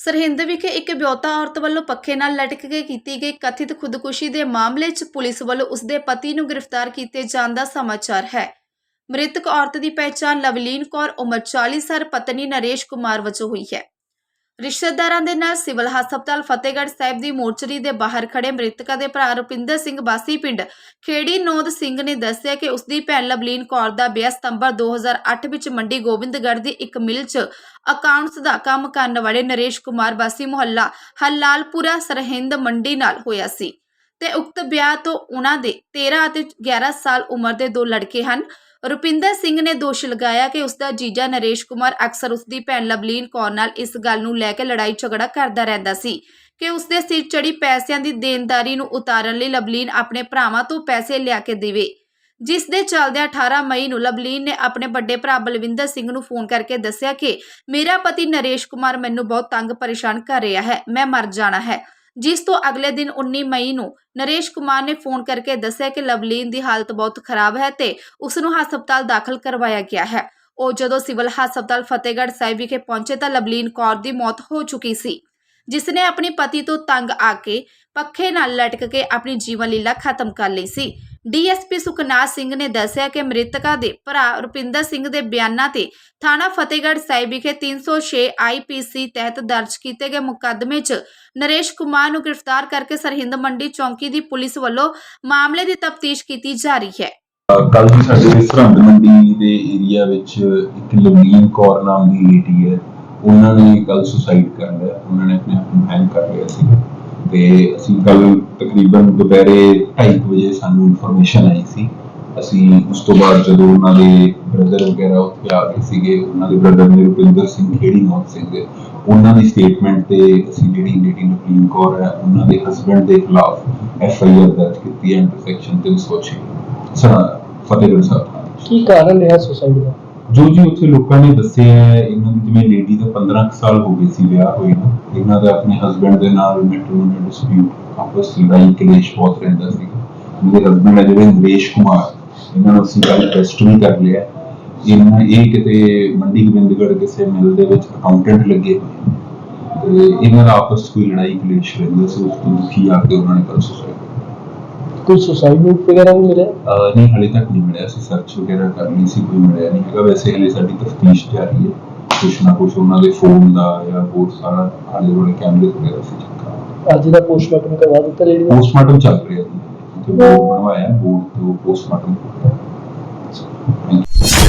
ਸਰਹਿੰਦ ਵਿਖੇ ਇੱਕ ਵਿਆਹੁਤਾ ਔਰਤ ਵੱਲੋਂ ਪੱਖੇ ਨਾਲ ਲਟਕ ਕੇ ਕੀਤੀ ਗਈ ਕਥਿਤ ਖੁਦਕੁਸ਼ੀ ਦੇ ਮਾਮਲੇ 'ਚ ਪੁਲਿਸ ਵੱਲੋਂ ਉਸਦੇ ਪਤੀ ਨੂੰ ਗ੍ਰਿਫਤਾਰ ਕੀਤੇ ਜਾਣ ਦਾ ਸਮਾਚਾਰ ਹੈ। ਮ੍ਰਿਤਕ ਔਰਤ ਦੀ ਪਹਿਚਾਣ ਲਵਲੀਨ ਕੌਰ, ਉਮਰ 40 ਸਾਲ, ਪਤਨੀ ਨਰੇਸ਼ ਕੁਮਾਰ ਵਜੋਂ ਹੋਈ ਹੈ। ਰਿਸ਼ਤੇਦਾਰਾਂ ਦੇ ਨਾਲ ਸਿਵਲ ਹਸਪਤਾਲ ਫਤਿਹਗੜ੍ਹ ਸਾਹਿਬ ਦੀ ਮੋਰਚਰੀ ਦੇ ਬਾਹਰ ਖੜੇ ਮ੍ਰਿਤਕਾ ਦੇ ਭਰਾ ਰੁਪਿੰਦਰ ਸਿੰਘ ਬਾਸੀ ਪਿੰਡ ਖੇੜੀ ਨੋਦ ਸਿੰਘ ਨੇ ਦੱਸਿਆ ਕਿ ਉਸਦੀ ਭੈਣ ਲਵਲੀਨ ਕੌਰ ਦਾ ਵਿਆਹ ਸਤੰਬਰ 2008 ਵਿੱਚ ਮੰਡੀ ਗੋਬਿੰਦਗੜ੍ਹ ਦੀ ਇੱਕ ਮਿਲ 'ਚ ਅਕਾਊਂਟਸ ਦਾ ਕੰਮ ਕਰਨ ਵਾਲੇ ਨਰੇਸ਼ ਕੁਮਾਰ ਬਾਸੀ ਮੁਹੱਲਾ ਹਲਾਲਪੁਰਾ ਸਰਹਿੰਦ ਮੰਡੀ ਨਾਲ ਹੋਇਆ ਸੀ। ਤੇ ਉਕਤ ਵਿਆਹ ਤੋਂ ਉਹਨਾਂ ਦੇ 13 ਅਤੇ 11 ਸਾਲ ਉਮਰ ਦੇ ਦੋ ਲੜਕੇ ਹਨ। ਰੁਪਿੰਦਰ ਸਿੰਘ ਨੇ ਦੋਸ਼ ਲਗਾਇਆ ਕਿ ਉਸ ਦਾ ਜੀਜਾ ਨਰੇਸ਼ ਕੁਮਾਰ ਅਕਸਰ ਉਸ ਦੀ ਭੈਣ ਲਵਲੀਨ ਕੌਰ ਨਾਲ ਇਸ ਗੱਲ ਨੂੰ ਲੈ ਕੇ ਲੜਾਈ ਝਗੜਾ ਕਰਦਾ ਰਹਿੰਦਾ ਸੀ ਕਿ ਉਸ ਦੇ ਸਿਰ ਚੜੀ ਪੈਸਿਆਂ ਦੀ ਦੇਣਦਾਰੀ ਨੂੰ ਉਤਾਰਨ ਲਈ ਲਵਲੀਨ ਆਪਣੇ ਭਰਾਵਾਂ ਤੋਂ ਪੈਸੇ ਲਿਆ ਕੇ ਦੇਵੇ। ਜਿਸ ਦੇ ਚੱਲਦਿਆਂ 18 ਮਈ ਨੂੰ ਲਵਲੀਨ ਨੇ ਆਪਣੇ ਵੱਡੇ ਭਰਾ ਬਲਵਿੰਦਰ ਸਿੰਘ ਨੂੰ ਫੋਨ ਕਰਕੇ ਦੱਸਿਆ ਕਿ, ਮੇਰਾ ਪਤੀ ਨਰੇਸ਼ ਕੁਮਾਰ ਮੈਨੂੰ ਬਹੁਤ ਤੰਗ ਪਰੇਸ਼ਾਨ ਕਰ ਰਿਹਾ ਹੈ, ਮੈਂ ਮਰ ਜਾਣਾ ਹੈ। ਜਿਸ ਤੋਂ ਅਗਲੇ ਦਿਨ 19 ਮਈ ਨੂੰ ਨਰੇਸ਼ ਕੁਮਾਰ ਨੇ ਫੋਨ ਕਰਕੇ ਦੱਸਿਆ ਕਿ ਲਵਲੀਨ ਦੀ ਹਾਲਤ ਬਹੁਤ ਖਰਾਬ ਹੈ ਤੇ ਉਸ ਨੂੰ ਹਸਪਤਾਲ ਦਾਖਲ ਕਰਵਾਇਆ ਗਿਆ ਹੈ। ਉਹ ਜਦੋਂ ਸਿਵਲ ਹਸਪਤਾਲ ਫਤਿਹਗੜ੍ਹ ਸਾਹਿਬ ਵਿਖੇ ਪਹੁੰਚੇ ਤਾਂ ਲਵਲੀਨ ਕੌਰ ਦੀ ਮੌਤ ਹੋ ਚੁੱਕੀ ਸੀ। ਜਿਸ ਨੇ ਆਪਣੀ ਪਤੀ ਤੋਂ ਤੰਗ ਆ ਕੇ ਪੱਖੇ ਨਾਲ ਲਟਕ ਕੇ ਆਪਣੀ ਜੀਵਨ ਲੀਲਾ ਖਤਮ ਕਰ ਲਈ ਸੀ। ਡੀਐਸਪੀ ਸੁਖਨਾਥ ਸਿੰਘ ਨੇ ਦੱਸਿਆ ਕਿ ਮ੍ਰਿਤਕਾ ਦੇ ਭਰਾ ਰੁਪਿੰਦਰ ਸਿੰਘ ਦੇ ਬਿਆਨਾਂ ਤੇ ਥਾਣਾ ਫਤਿਹਗੜ੍ਹ ਸਾਹਿਬ ਵਿਖੇ 306 ਆਈਪੀਸੀ ਤਹਿਤ ਦਰਜ ਕੀਤੇ ਗਏ ਮੁਕੱਦਮੇ 'ਚ ਨਰੇਸ਼ ਕੁਮਾਰ ਨੂੰ ਗ੍ਰਿਫਤਾਰ ਕਰਕੇ ਸਰਹਿੰਦ ਮੰਡੀ ਚੌਂਕੀ ਦੀ ਪੁਲਿਸ ਵੱਲੋਂ ਮਾਮਲੇ ਦੀ ਤਫਤੀਸ਼ ਕੀਤੀ ਜਾ ਰਹੀ ਹੈ। ਕੱਲ ਦੀ ਸਾਡੇ ਸਰਹੰਦ ਮੰਡੀ ਦੇ ਏਰੀਆ ਵਿੱਚ ਇੱਕ ਲਵਲੀਨ ਕੌਰ ਨਾਮ ਦੀ ਲੇਡੀ ਹੈ। ਉਹਨਾਂ ਨੇ ਕੱਲ ਸੁਸਾਈਡ ਕਰ ਲਿਆ। ਉਹਨਾਂ ਨੇ ਆਪਣੇ ਆਪ ਨੂੰ ਹੈਂਗ ਕਰ ਲਿਆ ਸੀ। ਤੇ ਅਸੀਂ ਕੱਲ ਤਕਰੀਬਨ ਦੁਪਹਿਰੇ 2:30 ਵਜੇ ਸਾਨੂੰ ਇਨਫੋਰਮੇਸ਼ਨ ਆਈ ਸੀ। ਅਸੀਂ ਉਸ ਤੋਂ ਬਾਅਦ ਜਦੋਂ ਉਹਨਾਂ ਦੇ ਬ੍ਰਦਰ ਵਗੈਰਾ ਉੱਥੇ ਆ ਗਏ ਸੀਗੇ ਉਹਨਾਂ ਦੇ ਬ੍ਰਦਰ ਨੇ ਰੁਪਿੰਦਰ ਸਿੰਘ ਖੇੜੀ ਮੌਤ ਸਿੰਘ ਦੇ ਉਹਨਾਂ ਦੀ ਸਟੇਟਮੈਂਟ ਤੇ ਅਸੀਂ ਜਿਹੜੀ ਲੇਡੀ ਲਵਲੀਨ ਕੌਰ ਹੈ ਉਹਨਾਂ ਦੇ ਹਸਬੰਡ ਦੇ ਖਿਲਾਫ ਐਫ ਆਈ ਆਰ ਦਰਜ ਕੀਤੀ ਹੈ under section 306 sir Fatehgarh Sahib. ਕੀ ਕਾਰਨ ਰਿਹਾ ਸੁਸਾਈਡ ਦਾ ਜੋ ਜੀ ਉੱਥੇ ਲੋਕਾਂ ਨੇ ਦੱਸਿਆ ਹੈ ਇਹਨਾਂ ਦੀ ਜਿਵੇਂ 15 ਕੁ ਸਾਲ ਹੋ ਗਏ ਸੀ ਵਿਆਹ ਹੋਏ ਨੂੰ। ਇਹਨਾਂ ਦਾ ਆਪਣੇ ਹਸਬੰਡ ਦੇ ਨਾਲ ਮੈਟਰੋਨਲ ਡਿਸਪਿਊਟ ਆਪਸ ਲੜਾਈ ਕਲੇਸ਼ ਬਹੁਤ ਰਹਿੰਦਾ ਸੀ। ਮੇਰੇ ਹਸਬੰਡ ਹੈ ਜਿਹੜੇ ਨਰੇਸ਼ ਕੁਮਾਰ। ਇਹਨਾਂ ਨੂੰ ਅਸੀਂ ਕੱਲ ਟੈਸਟ ਵੀ ਕਰ ਲਿਆ। ਇਹਨਾਂ ਇਹ ਕਿਤੇ ਮੰਡੀ ਗੋਬਿੰਦਗੜ੍ਹ ਕਿਸੇ ਮਿਲ ਦੇ ਵਿੱਚ ਅਕਾਊਂਟੈਂਟ ਲੱਗੇ ਇਹਨਾਂ ਦਾ ਆਪਸ ਕੋਈ ਲੜਾਈ ਕਲੇਸ਼ ਰਹਿੰਦਾ ਸੀ। ਉਸ ਤੋਂ ਦੁਖੀ ਆ ਕੇ ਉਹਨਾਂ ਨੇ ਕੱਲ ਸੁਸਾਈਡ ਕੋਈ ਸੁਸਾਈਡ ਨੋਟ ਵਗੈਰਾ ਵੀ ਮਿਲਿਆ? ਨਹੀਂ ਹਾਲੇ ਤੱਕ ਨਹੀਂ ਮਿਲਿਆ ਸੀ। ਸਰਚ ਵਗੈਰਾ ਕਰਨੀ ਸੀ ਕੋਈ ਮਿਲਿਆ ਨਹੀਂ ਹੈਗਾ। ਵੈਸੇ ਹਲੇ ਸਾਡੀ ਤਫਤੀਸ਼ ਜਾਰੀ ਹੈ। ਕੁਛ ਨਾ ਕੁਛ ਉਹਨਾਂ ਦੇ ਫੋਨ ਦਾ ਜਾਂ ਹੋਰ ਸਾਰਾ ਆਲੇ ਦੁਆਲੇ ਕੈਮਰੇ ਵਗੈਰਾ ਸੀ ਚੱਕਾ ਅੱਜ ਦਾ ਪੋਸਟਮਾਰਟਮ ਕਰਵਾ ਦਿੱਤਾ ਲੇਡੀ ਦਾ ਪੋਸਟਮਾਰਟਮ ਚੱਲ ਰਿਹਾ ਜੀ। ਤੇ ਬੋਰਡ ਬਣਵਾਇਆ ਬੋਰਡ ਤੋਂ ਪੋਸਟਮਾਰਟਮ Thank you.